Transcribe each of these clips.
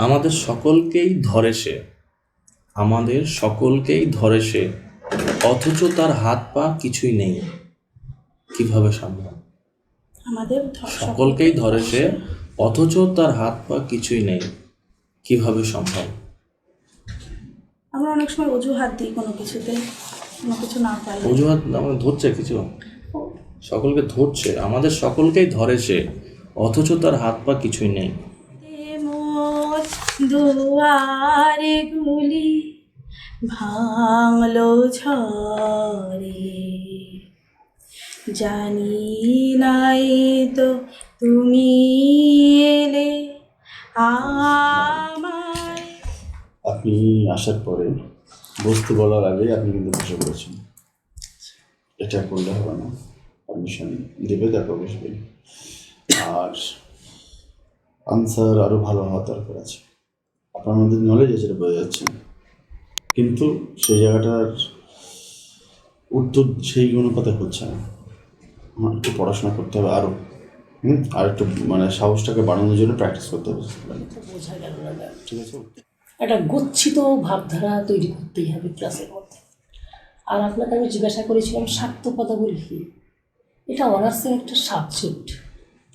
আমাদের সকলকেই ধরে সে। আমাদের সকলকেই ধরে সে। অথচ তার হাত পা কিছুই নেই। কীভাবে সম্ভব? আমাদের সকলকেই ধরে সে। অথচ তার হাত পা কিছুই নেই। কীভাবে সম্ভব? আমরা অনেক সময় অজুহাত দিই কোনো কিছুতে কোনো কিছু না পাই অজুহাত আমাদের ধরছে কিছু? সকলকে ধরছে। আমাদের সকলকেই ধরে সে। অথচ তার হাত পা কিছুই নেই। দুয়ারে গুলি ভাঙলো ঝরে জানি নাই তো তুমি এলে আমায়। আপনি আসার পরে বস্তু বলার আগে আপনি কিন্তু বসে পড়েছেন। এটা করলে হবে না। পারমিশন দেবে তারপর বসবেন আর আনসার আরও ভালো হওয়ার দরকার আছে। আপনার মধ্যে নলেজ আছে বোঝা যাচ্ছে কিন্তু সেই জায়গাটার উত্তর সেই অনুপাতে হচ্ছে না। আমার একটু পড়াশোনা করতে হবে আরও। হুম? আর একটু মানে সাহসটাকে বাড়ানোর জন্য প্র্যাকটিস করতে হবে। বোঝা ঠিক আছে একটা গচ্ছিত ভাবধারা তৈরি করতেই হবে ক্লাসের মধ্যে। আর আপনাকে আমি জিজ্ঞাসা করেছিলাম শাক্ত পদাবলী কি এটা অনার্সের একটা সাবজেক্ট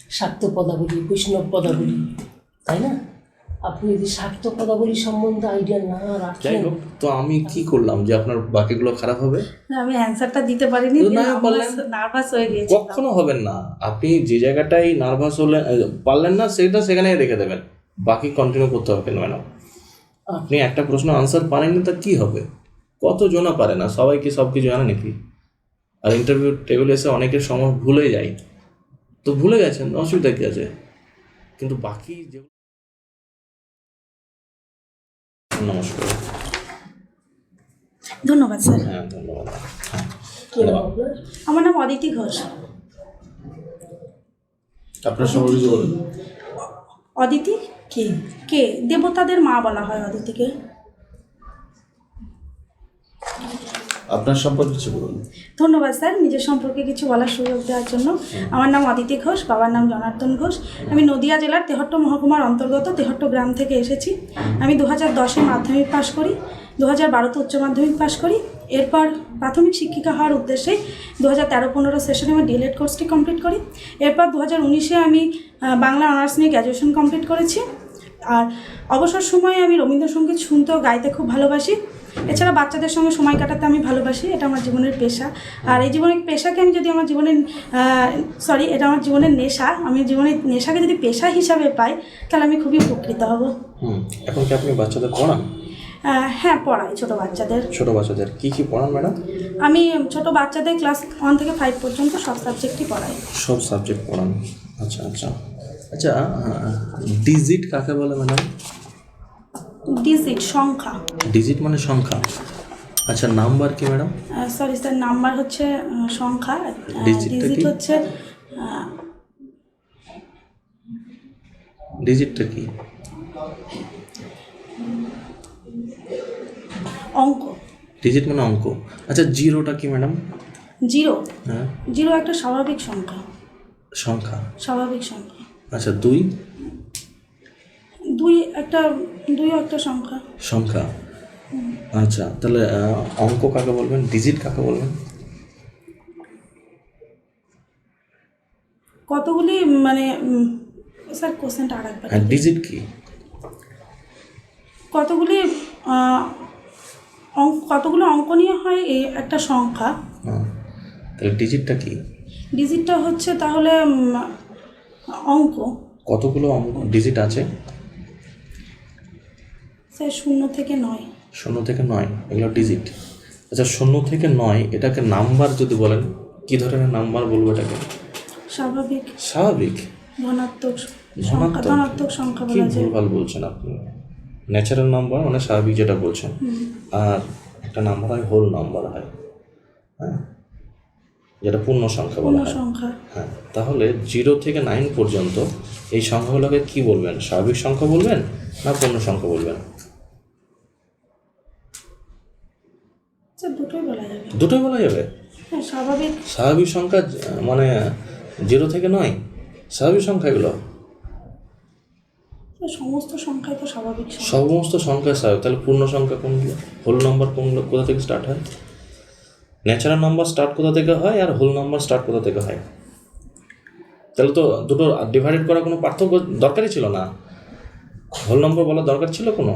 শাক্ত পদাবলী বৈষ্ণব পদাবলী তাই না? আপনি যদি শাক্ত পদাবলী সম্বন্ধে আইডিয়া না যাই রাখেন হোক তো আমি কি করলাম যে আপনার বাকিগুলো খারাপ হবে? আমি অ্যান্সারটা দিতে পারিনি না বললেন। নার্ভাস হয়ে গিয়েছি কখনো হবেন না। আপনি যে জায়গাটাই নার্ভাস হলেন পারলেন না সেটা সেখানে রেখে দেবেন। বাকি কন্টিনিউ করতে হবে কেন ম্যাডাম? আপনি একটা প্রশ্ন আনসার পারেননি তা কি হবে? কত জনা পারে না? সবাই কি সব কিছু জানে নাকি? আর ইন্টারভিউ টেবিলে এসে অনেকের সময় ভুলে যায় তো ভুলে গেছেন অসুবিধা কি আছে? কিন্তু বাকি যে নমস্কার। ধন্যবাদ স্যার। হ্যাঁ ধন্যবাদ। আমার নাম অদিতি ঘোষ। আপনার সম্পর্কে বলুন। অদিতি? কি? কে? দেবতাদের মা বলা হয় অদিতিকে। আপনার সম্পর্কে কিছু বলুন। ধন্যবাদ স্যার নিজের সম্পর্কে কিছু বলার সুযোগ দেওয়ার জন্য। আমার নাম অদিতি ঘোষ বাবার নাম জনার্দন ঘোষ। আমি নদিয়া জেলার তেহট্ট মহকুমার অন্তর্গত তেহট্ট গ্রাম থেকে এসেছি। আমি দু হাজার দশে মাধ্যমিক পাশ করি দু হাজার বারোতে উচ্চ মাধ্যমিক পাশ করি। এরপর প্রাথমিক শিক্ষিকা হওয়ার উদ্দেশ্যে দু হাজার তেরো পনেরো সেশনে আমি ডিএলএড কোর্সটি কমপ্লিট করি। এরপর দু হাজার উনিশে আমি বাংলা অনার্স নিয়ে গ্র্যাজুয়েশন কমপ্লিট করেছি। আর অবসর সময়ে আমি রবীন্দ্রসঙ্গীত শুনতে ও গাইতে খুব ভালোবাসি। এছাড়া বাচ্চাদের সঙ্গে সময় কাটাতে আমি ভালোবাসি এটা আমার জীবনের পেশা। আর এই জীবনের পেশাকে আমি যদি আমার জীবনের সরি এটা আমার জীবনের নেশা আমি জীবনের নেশাকে যদি পেশা হিসাবে পাই তাহলে আমি খুবই উপকৃত হব। হুম এখন কি আপনি বাচ্চাদের পড়ান? হ্যাঁ পড়াই ছোট বাচ্চাদের। ছোট বাচ্চাদের কি কি পড়ান ম্যাডাম? আমি ছোট বাচ্চাদের ক্লাস ওয়ান থেকে ফাইভ পর্যন্ত সব সাবজেক্টই পড়াই। সব সাবজেক্ট পড়ান আচ্ছা আচ্ছা। আচ্ছা ডিজিট কাকে বলে ম্যাডাম? ডিজিট সংখ্যা। ডিজিট মানে সংখ্যা। আচ্ছা নাম্বার কি ম্যাডাম? সরি স্যার নাম্বার হচ্ছে সংখ্যা ডিজিট হচ্ছে ডিজিটটা কি? অঙ্ক। ডিজিট মানে অঙ্ক। আচ্ছা জিরোটা কি ম্যাডাম? জিরো। হ্যাঁ। জিরো একটা স্বাভাবিক সংখ্যা। সংখ্যা। স্বাভাবিক সংখ্যা। আচ্ছা দুই? দুই একটা দুই একটা সংখ্যা। সংখ্যা? আচ্ছা তাহলে অঙ্ক কাকে বলবেন? ডিজিট কাকে বলবেন? কতগুলি মানে স্যার কোশ্চেনটা আর একবার ডিজিট কি? কতগুলি অঙ্ক কতগুলো অঙ্ক নিয়ে হয় এই একটা সংখ্যা? হ্যাঁ তাহলে ডিজিটটা কি? ডিজিটটা হচ্ছে তাহলে অঙ্ক। কতগুলো অঙ্ক? ডিজিট আছে? স্যার শূন্য থেকে নয়। শূন্য থেকে নয় এগুলো ডিজিট আচ্ছা শূন্য থেকে নয় এটাকে নাম্বার যদি বলেন কি ধরনের নাম্বার বলব এটাকে? স্বাভাবিক। স্বাভাবিক? ধনাত্মক ধনাত্মক? সংখ্যা কি বলা যায়। ভুলভাল বলছেন আপনি? ন্যাচারাল নাম্বার মানে স্বাভাবিক যেটা বলছেন। আর একটা নাম্বার হয় হোল নাম্বার হয়। হ্যাঁ? যেটা পূর্ণ সংখ্যা বলা হয়। সংখ্যা। হ্যাঁ তাহলে জিরো থেকে নাইন পর্যন্ত এই সংখ্যাগুলোকে কি বলবেন? স্বাভাবিক সংখ্যা বলবেন না পূর্ণ সংখ্যা বলবেন স্যার দুটোই বলা যাবে দুটোই বলা যাবে? হ্যাঁ স্বাভাবিক। স্বাভাবিক সংখ্যা মানে জিরো থেকে নয়? স্বাভাবিক সংখ্যা এগুলো? সমস্ত সংখ্যাই তো স্বাভাবিক সংখ্যা। সমস্ত সংখ্যা স্বাভাবিক। তাহলে পূর্ণ সংখ্যা কোনগুলো? হোল নাম্বার কোনগুলো কোথা থেকে স্টার্ট হয়? ন্যাচারাল নাম্বার স্টার্ট কোথা থেকে হয় আর হোল নাম্বার স্টার্ট কোথা থেকে হয়? তাহলে তো দুটো ডিভাইডেড করার কোনো পার্থক্য দরকারই ছিল না। হোল নম্বর বলার দরকার ছিল কোনো?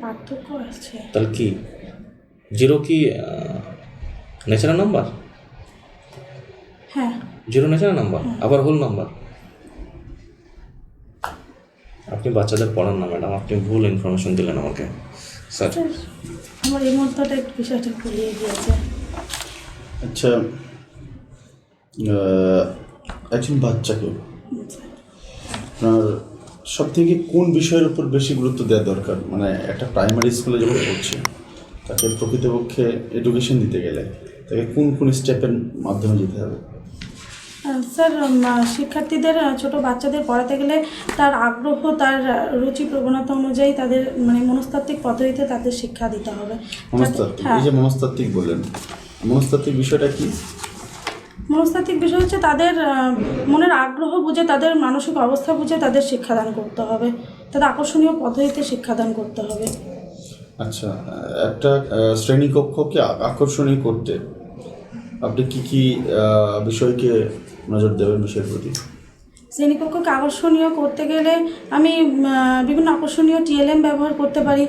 পার্থক্য আছে। তাহলে কি? জিরো কি ন্যাচারাল নাম্বার হ্যাঁ। জিরো ন্যাচারাল নাম্বার আবার হোল নাম্বার আপনি বাচ্চাদের পড়ান না ম্যাডাম আপনি ভুল ইনফরমেশন দিলেন আমাকে। স্যার আমার এই মুহূর্তটা একটু বিষয়টা ভুলিয়ে গিয়েছে। আচ্ছা একজন বাচ্চাকে আপনার সব থেকে কোন বিষয়ের উপর বেশি গুরুত্ব দেওয়া দরকার? মানে একটা প্রাইমারি স্কুলে যখন পড়ছে তাকে প্রকৃতপক্ষে এডুকেশন দিতে গেলে। তাকে কোন কোন স্টেপের মাধ্যমে যেতে হবে? স্যার শিক্ষার্থীদের ছোট বাচ্চাদের পড়াতে গেলে তার আগ্রহ তার রুচি প্রবণতা অনুযায়ী তাদের মানে মনস্তাত্ত্বিক পদ্ধতিতে তাদের শিক্ষা দিতে হবে। মনস্তাত্ত্বিক হ্যাঁ। এই যে মনস্তাত্ত্বিক বললেন মনস্তাত্ত্বিক বিষয়টা কি? মনস্তাত্ত্বিক বিষয় হচ্ছে তাদের মনের আগ্রহ বুঝে তাদের মানসিক অবস্থা বুঝে তাদের শিক্ষাদান করতে হবে। তাদের আকর্ষণীয় পদ্ধতিতে শিক্ষাদান করতে হবে। আচ্ছা একটা শ্রেণীকক্ষকে আকর্ষণীয় করতে আপনি কি কি বিষয়কে নজর দেবেন বিষয়ের প্রতি? শ্রেণীকক্ষকে আকর্ষণীয় করতে গেলে আমি বিভিন্ন আকর্ষণীয় টিএলএম ব্যবহার করতে পারি।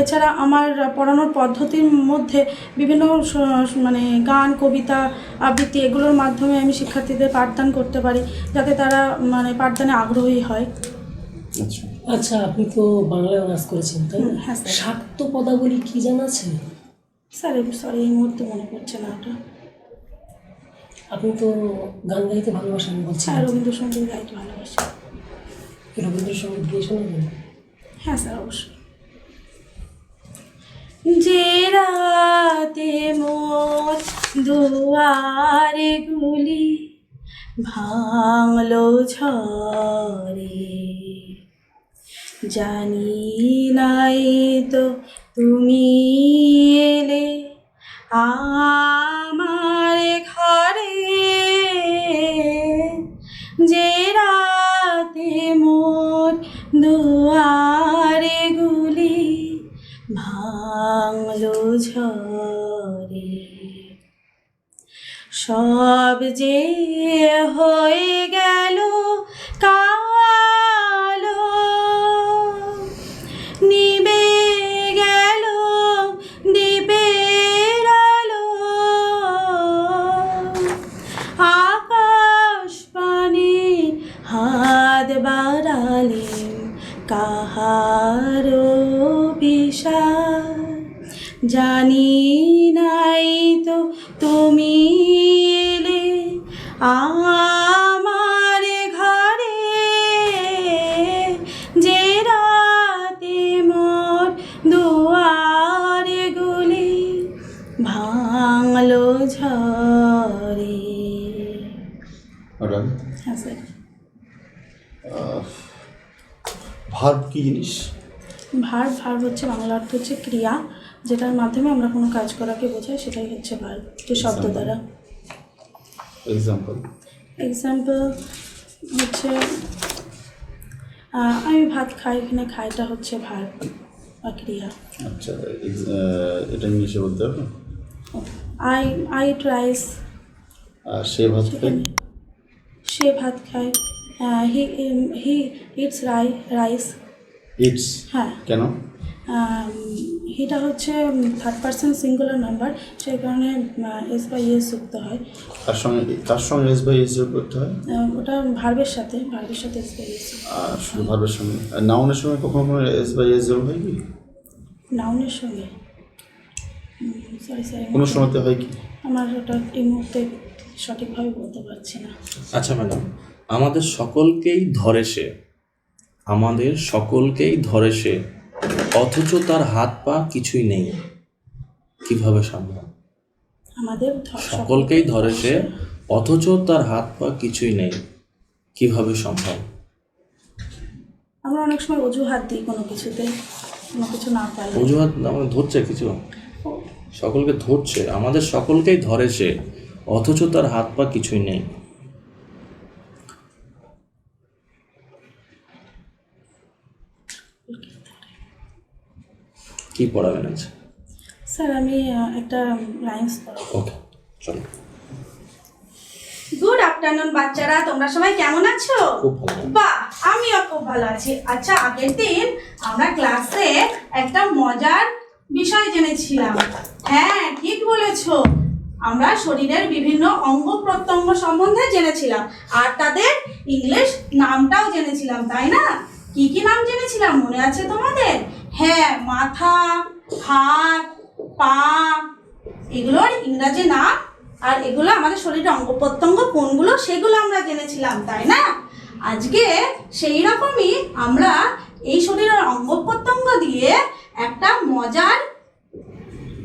এছাড়া আমার পড়ানোর পদ্ধতির মধ্যে বিভিন্ন মানে গান কবিতা আবৃত্তি এগুলোর মাধ্যমে আমি শিক্ষার্থীদের পাঠদান করতে পারি যাতে তারা মানে পাঠদানে আগ্রহী হয়। আচ্ছা। আচ্ছা আপনি তো বাংলায় অনার্স করেছেন তাই হ্যাঁ, স্যার। শাক্ত পদাবলী কি জানা আছে? স্যার সরি এই মুহূর্তে মনে পড়ছে না ওটা। আপনি তো গান গাইতে ভালোবাসেন বলছেন স্যার রবীন্দ্রসঙ্গীত গাইতে ভালোবাসি। রবীন্দ্রসঙ্গীত গিয়ে শোনাবেন হ্যাঁ স্যার অবশ্যই। যে রাতে মোর দুয়ারে গুলি ভাঙলো ঝরে জানি নাই তো তুমি এলে আমার সব যে হয়ে গেল কালো, নিবে গেল দ্বীপের আলো। আকাশ পানে হাত বাড়ালে কাহারো বিষাদ জানি জিনিস। ভার ভার হচ্ছে বাংলা অর্থ হচ্ছে ক্রিয়া যেটার মাধ্যমে আমরা কোনো কাজ করাকে বোঝাই সেটাই হচ্ছে ভার যে শব্দ দ্বারা। এক্সাম্পল এক্সাম্পল হচ্ছে আমি ভাত খাই এখানে খাইটা হচ্ছে ভার বা ক্রিয়া। আচ্ছা এটা ইংলিশে বলতে হবে? আই আই ইট রাইস আর সে ভাত খাই সে ভাত খায় he he eats ri rice eats হ্যাঁ। কেন? হিটা হচ্ছে থার্ড পার্সন সিঙ্গুলার নাম্বার সেই কারণে এস বা ইয়েস যুক্ত হয়। তার সঙ্গে তার সঙ্গে এস বাই এস যোগ করতে হয় ওটা ভার্বের সাথে ভার্বের সাথে এস বা ইয়েস আর শুধু ভার্বের সঙ্গে? নাউনের সঙ্গে কখনো কখনো এস বাই এস যোগ হয় কি? নাউনের সঙ্গে? সরি সরি কোনো সময়তে হয় কি? আমার ওটা এই মুহূর্তে সঠিকভাবে বলতে পারছি না। আচ্ছা ম্যাডাম আমাদের সকলকেই ধরে সে। আমাদের সকলকেই ধরে সে অথচ তার হাত পা কিছুই নেই। কীভাবে সম্ভব? আমাদের সকলকেই ধরে সে অথচ তার হাত পা কিছুই নেই। কীভাবে সম্ভব? আমরা অনেক সময় অজুহাত দিই কোনো কিছুতে কোনো কিছু না পারলে অজুহাত আমাদের ধরছে কিছু? সকলকে ধরছে আমাদের সকলকেই ধরে সে অথচ তার হাত পা কিছুই নেই। কি পড়াবেন আজ? স্যার আমি একটা রাইমস পড়াবো। ওকে চলো। গুড আফটারনুন বাচ্চারা তোমরা সবাই কেমন আছো? বাহ আমিও খুব ভালো আছি। আচ্ছা আগের দিন আমরা ক্লাসে একটা মজার বিষয় জেনেছিলাম। হ্যাঁ ঠিক বলেছ। আমরা শরীরের বিভিন্ন অঙ্গ প্রত্যঙ্গ সম্বন্ধে জেনেছিলাম আর তাদের ইংলিশ নামটাও জেনেছিলাম তাই না? কি কি নাম জেনেছিলাম মনে আছে তোমাদের? হ্যাঁ মাথা, হাত, পা এগুলোর ইংরাজি নাম আর এগুলো আমাদের শরীরের অঙ্গ প্রত্যঙ্গ কোনগুলো সেগুলো আমরা জেনেছিলাম, তাই না? আজকে সেই রকমই আমরা এই শরীরের অঙ্গ প্রত্যঙ্গ দিয়ে একটা মজার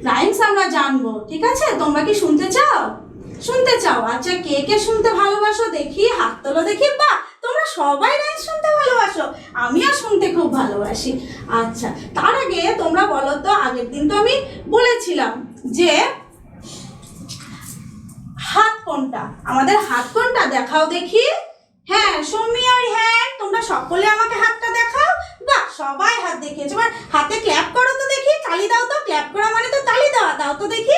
রাইমস আমরা জানব, ঠিক আছে? তোমরা কি শুনতে চাও? শুনতে চাও? আচ্ছা কে কে শুনতে ভালোবাসো দেখি, হাত তোলো দেখি। বা, তোমরা সবাই রাইমস শুনতে ভালোবাসো। আমিও শুনতে খুব ভালোবাসি। আচ্ছা তার আগে তোমরা বলো তো, আগের দিন তো আমি বলেছিলাম যে হাত কোনটা? আমাদের হাত কোনটা? দেখাও দেখি। হ্যাঁ সৌমি আর হ্যাঁ তোমরা সকলে আমাকে হাতটা দেখাও। বাহ সবাই হাত দেখিয়েছো। এবার হাতে ক্ল্যাপ করো তো দেখি, তালি দাও তো। ক্ল্যাপ করা মানে তো তালি দেওয়া, দাও তো দেখি।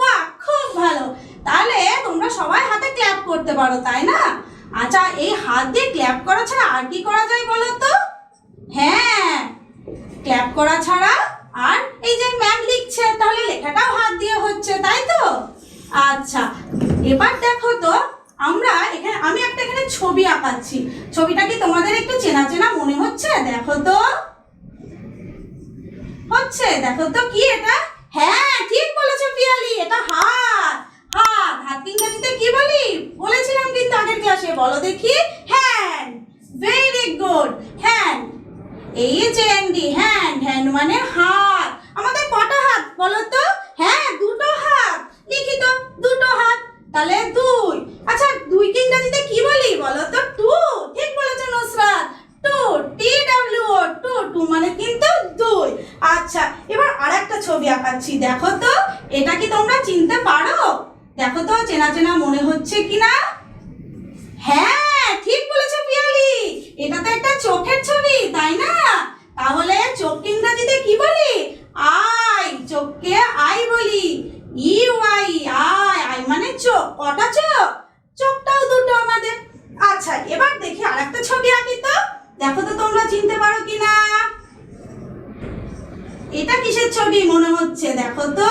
বাহ খুব ভালো। তাহলে তোমরা সবাই হাতে ক্ল্যাপ করতে পারো, তাই না? আচ্ছা এই হাত দিয়ে ক্ল্যাপ করা ছাড়া আর কি করা যায় বলো তো? হ্যাঁ ক্ল্যাপ করা ছাড়া আর এই যে ম্যাম লিখছে, তাহলে লেখাটাও হাত দিয়ে হচ্ছে, তাই তো? আচ্ছা এবার দেখো তো, আমরা এখানে আমি একটা এখানে ছবি আঁকাচ্ছি। ছবিটা কি তোমাদের একটু চেনা চেনা মনে হচ্ছে? দেখো তো। হচ্ছে, দেখো তো কি এটা হ্যাঁ ঠিক বলেছ পিয়ালি এটা হাত হাত হাত ইংরেজিতে কি বলি বলেছিলাম কিন্তু আগের ক্লাসে বলো দেখি। হ্যান্ড ভেরি গুড হ্যান্ড এই যে অ্যান্ডি হ্যান্ড হ্যান্ড মানে হাত। আমাদের কটা হাত বলো তো? হ্যাঁ দুটো হাত। লিখি তো, দুটো হাত। তাহলে দুই। আচ্ছা দুই কি ইংরাজিতে কি বলি বলো তো? টু, ঠিক বলেছ Nusrat. Two T W O two two মানে কিন্তু দুই। আচ্ছা এবার আরেকটা ছবি আঁকাচ্ছি। দেখো তো, এটা কি তোমরা চিনতে পারো? দেখো তো, চেনা চেনা মনে হচ্ছে কিনা? হ্যাঁ ঠিক বলেছ পিয়ালি। এটা তো একটা চোখের ছবি, তাই না? তাহলে চোখ ইংরাজিতে কি বলি? আই, চোখকে আই বলি। ইউ আই আই আই মানে চোখ, কটা চোখ? চোখটাও দুটো আমাদের। আচ্ছা এবার দেখি আরেকটা ছবি আঁকি তো। দেখো তো তোমরা চিনতে পারো কিনা। এটা কিসের ছবি মনে হচ্ছে, দেখো তো।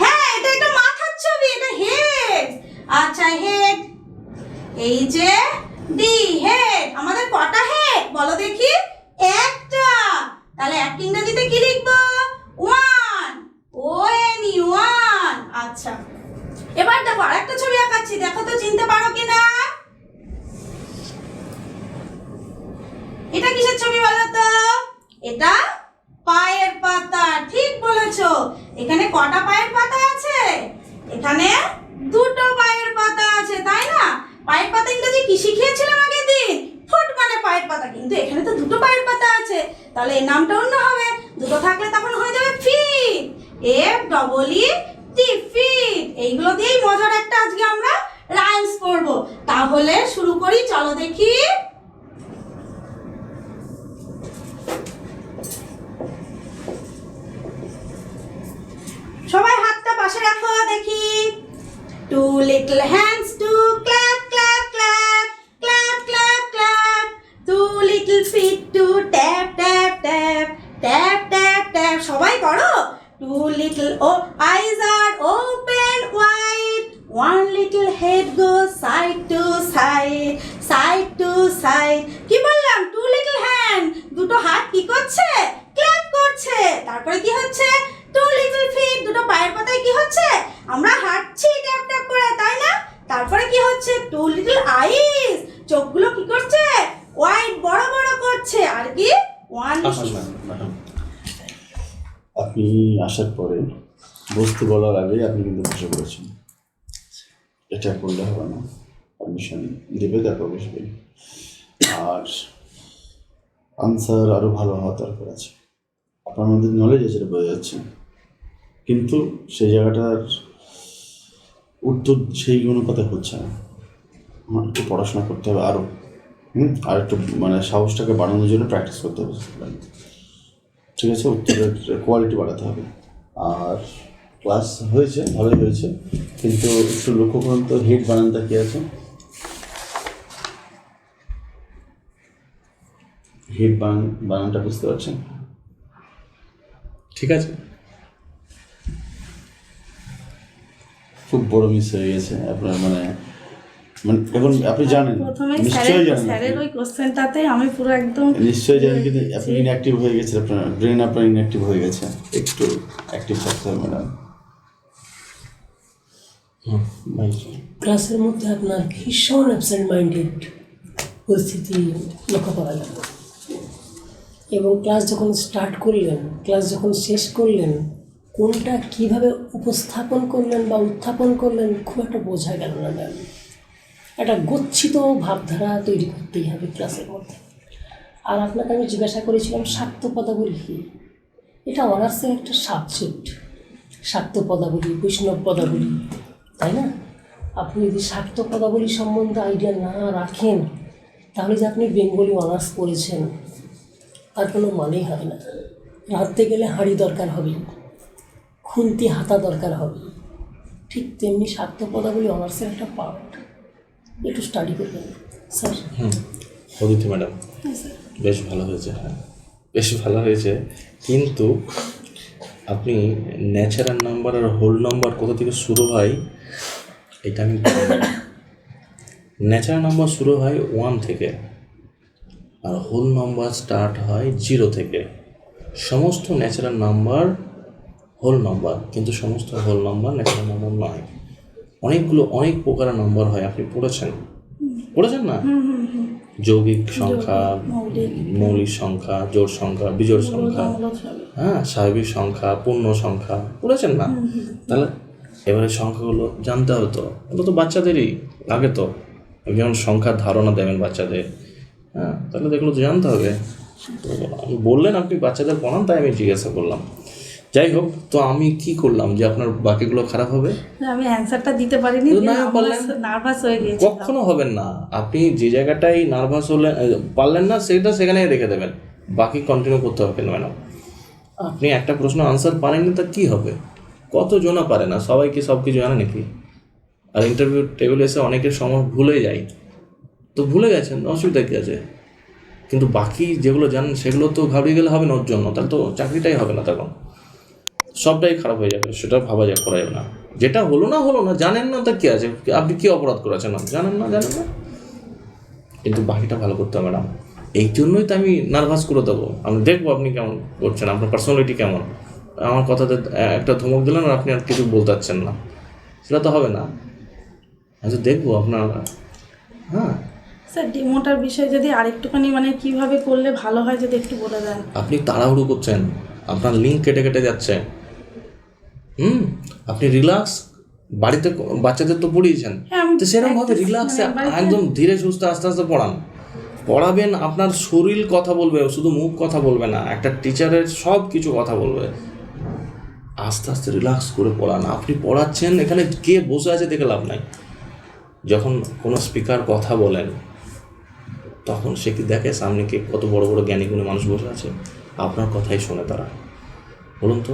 হ্যাঁ এটা একটা মাথার ছবি, এটা হেড আচ্ছা হেড এই যে ডি হেড, আমাদের কটা হেড? বলো দেখি। একটা। তাহলে এক ইংরেজিতে কি লিখব? ওয়ান। O N one. আচ্ছা। এবার দেখো আরেকটা ছবি আঁকাচ্ছি। দেখো তো, চিনতে পারো কিনা? এটা কিসের ছবি বলো তো? এটা পায়ের পাতা। ঠিক বলেছ। এখানে কটা পায়ের পাতা আছে? এখানে দুটো পায়ের পাতা আছে তাই না পায়ের পাতা ইংরেজি কি শিখিয়েছিলাম আগের দিন ফুট মানে পায়ের পাতা কিন্তু এখানে তো দুটো পায়ের পাতা আছে। তাহলে এর নামটা অন্য হবে। দুটো থাকলে তখন হয়ে যাবে feet F double E T feet এইগুলো দিয়েই মজার একটা আজকে আমরা রাইমস করব তাহলে শুরু করি, চলো দেখি। সবাই হাতটা পাশে রাখো দেখি। Two little hands to clap two feet to tap tap tap tap tap tap সবাই করো two little eyes are R open one little little head go side to side side to side কি বললাম two little hand দুটো হাত কি করছে clap করছে তারপরে কি হচ্ছে টু লিটল ফিট দুটো পায়ের পাতায় কি হচ্ছে আমরা হাঁটছি ট্যাপ ট্যাপ করে তাই না তারপরে কি হচ্ছে টু লিটল আইস চোখগুলো কি করছে ওয়াইড বড় বড় করছে আর কি ওয়ান আসুন ম্যাম ম্যাডাম আপনি আসার পরে বস্তু বলার আগে আপনি কিন্তু বসে পড়েছেন। এটা করলে হবে না। পারমিশন দেবে, তারপর বসবেন আর আনসার আরও ভালো হওয়া দরকার আছে। আপনার মধ্যে নলেজ আছে এটা বোঝা যাচ্ছে। কিন্তু সেই জায়গাটার উত্তর সেই অনুপাতে হচ্ছে না। আমার একটু পড়াশোনা করতে হবে আরও হুম? আর একটু মানে সাহসটাকে বাড়ানোর জন্য প্র্যাকটিস করতে হবে। ঠিক উত্তরের কোয়ালিটি বাড়াতে হবে। আর ক্লাস হয়েছে, ভালোই হয়েছে, কিন্তু একটু লক্ষ্য করুন তো হিট বানানটা কী আছে? হিট বানান বানানটা বুঝতে পারছেন? ঠিক আছে? খুব বড় মিস হয়ে গেছে আপনার মানে মানে এখন আপনি জানেন প্রথমে নিশ্চয়ই জানেন স্যারের ওই কোশ্চেনটাতে আমি পুরো একদম নিশ্চয়ই জানেন কিন্তু আপনি ইনঅ্যাক্টিভ হয়ে গেছে আপনার ব্রেন আপনার ইনঅ্যাক্টিভ হয়ে গেছে। একটু অ্যাক্টিভ থাকতে হবে ম্যাডাম ক্লাসের মধ্যে আপনার ভীষণ অ্যাবসেন্ট মাইন্ডেড পরিস্থিতি লক্ষ্য করা গেল এবং ক্লাস যখন স্টার্ট করলেন ক্লাস যখন শেষ করলেন কোনটা কীভাবে উপস্থাপন করলেন বা উত্থাপন করলেন খুব একটা বোঝা গেল না ম্যাম একটা গচ্ছিত ভাবধারা তৈরি করতেই হবে ক্লাসের মধ্যে। আর আপনাকে আমি জিজ্ঞাসা করেছিলাম শাক্ত পদাবলী কী এটা অনার্সের একটা সাবজেক্ট শাক্ত পদাবলী বৈষ্ণব পদাবলী, তাই না? আপনি যদি শাক্ত পদাবলী সম্বন্ধে আইডিয়া না রাখেন, তাহলে যে আপনি বেঙ্গলি অনার্স পড়েছেন, তার কোনো মানেই হয় না। রাঁধতে গেলে হাঁড়ি দরকার হবে, খুন্তি, হাতা দরকার হবে। ঠিক তেমনি শাক্ত পদাবলী অনার্সের একটা পার্ট একটু স্টাডি করবেন। স্যার। হুম অদিতি ম্যাডাম। বেশ ভালো হয়েছে হ্যাঁ। বেশ ভালো হয়েছে কিন্তু আপনি ন্যাচারাল নাম্বার আর হোল নাম্বার কোথা থেকে শুরু হয় এটা আমি ন্যাচারাল নাম্বার শুরু হয় ওয়ান থেকে আর হোল নাম্বার স্টার্ট হয় জিরো থেকে। সমস্ত ন্যাচারাল নাম্বার হোল নাম্বার কিন্তু সমস্ত হোল নাম্বার ন্যাচারাল নাম্বার নয়। অনেকগুলো অনেক প্রকারের নম্বর হয় আপনি পড়েছেন? পড়েছেন না? যৌগিক সংখ্যা মৌলিক। সংখ্যা জোড় সংখ্যা বিজোড় সংখ্যা। হ্যাঁ স্বাভাবিক সংখ্যা পূর্ণ সংখ্যা। পড়েছেন না? তাহলে এবারে সংখ্যাগুলো জানতে হবে তো। এগুলো তো বাচ্চাদেরই লাগে তো। যেমন সংখ্যার ধারণা দেবেন বাচ্চাদের। হ্যাঁ তাহলে তো এগুলো তো জানতে হবে। তো বললেন আপনি বাচ্চাদের পড়ান তাই আমি জিজ্ঞাসা করলাম। যাই হোক তো আমি কি করলাম যে আপনার বাকিগুলো খারাপ হবে? আমি অ্যান্সারটা দিতে পারিনি না পারলেন। নার্ভাস হয়ে গিয়েছি কখনো হবেন না। আপনি যে জায়গাটাই নার্ভাস হলে পারলেন না সেটা সেখানেই রেখে দেবেন। বাকি কন্টিনিউ করতে হবে কেন ম্যাডাম? আপনি একটা প্রশ্ন আনসার পারেননি তা কী হবে? কত জনা পারে না? সবাই কি সব কিছু জানে নাকি? আর ইন্টারভিউ টেবিলে এসে অনেকের সময় ভুলে যায় তো ভুলে গেছেন অসুবিধা কী আছে? কিন্তু বাকি যেগুলো জানেন সেগুলো তো ঘাবড়িয়ে গেলে হবে না ওর জন্য। তাহলে তো চাকরিটাই হবে না তখন। সবটাই খারাপ হয়ে যাবে সেটা ভাবা যায় করা যাবে না। যেটা হলো না হলো না জানেন না তা কি আছে আপনি কি অপরাধ করেছেন? না জানেন না জানেন না। কিন্তু বাকিটা ভালো করতে হবে ম্যাডাম। এই জন্যই তো আমি নার্ভাস করে দেবো। আমি দেখব আপনি কেমন করছেন আপনার পার্সোনালিটি কেমন। আমার কথাতে একটা ধমক দিলেন আর আপনি আর কিছু বলতে পারছেন না। সেটা তো হবে না। আচ্ছা দেখব আপনার হ্যাঁ। স্যার ডেমোটার বিষয়ে যদি আরেকটুখানি মানে কীভাবে করলে ভালো হয় যদি একটু বলে দেন। আপনি তাড়াহুড়ো করছেন আপনার লিঙ্ক কেটে কেটে যাচ্ছে। হুম আপনি রিল্যাক্স বাড়িতে বাচ্চাদের তো পড়িয়েছেন। হ্যাঁ, তো সেরকম ভাবে রিল্যাক্সে মানে একদম ধীরে সুস্থে আস্তে আস্তে পড়ান। পড়াবেন আপনার শরীর কথা বলবে শুধু মুখ কথা বলবে না একটা টিচারের সব কিছু কথা বলবে। আস্তে আস্তে রিল্যাক্স করে পড়ান। আপনি পড়াচ্ছেন এখানে কে বসে আছে দেখে লাভ নাই। যখন কোনো স্পিকার কথা বলেন তখন সে কি দেখে সামনে কে কত বড় বড় জ্ঞানী গুণী মানুষ বসে আছে? আপনার কথাই শোনে তারা। বলুন তো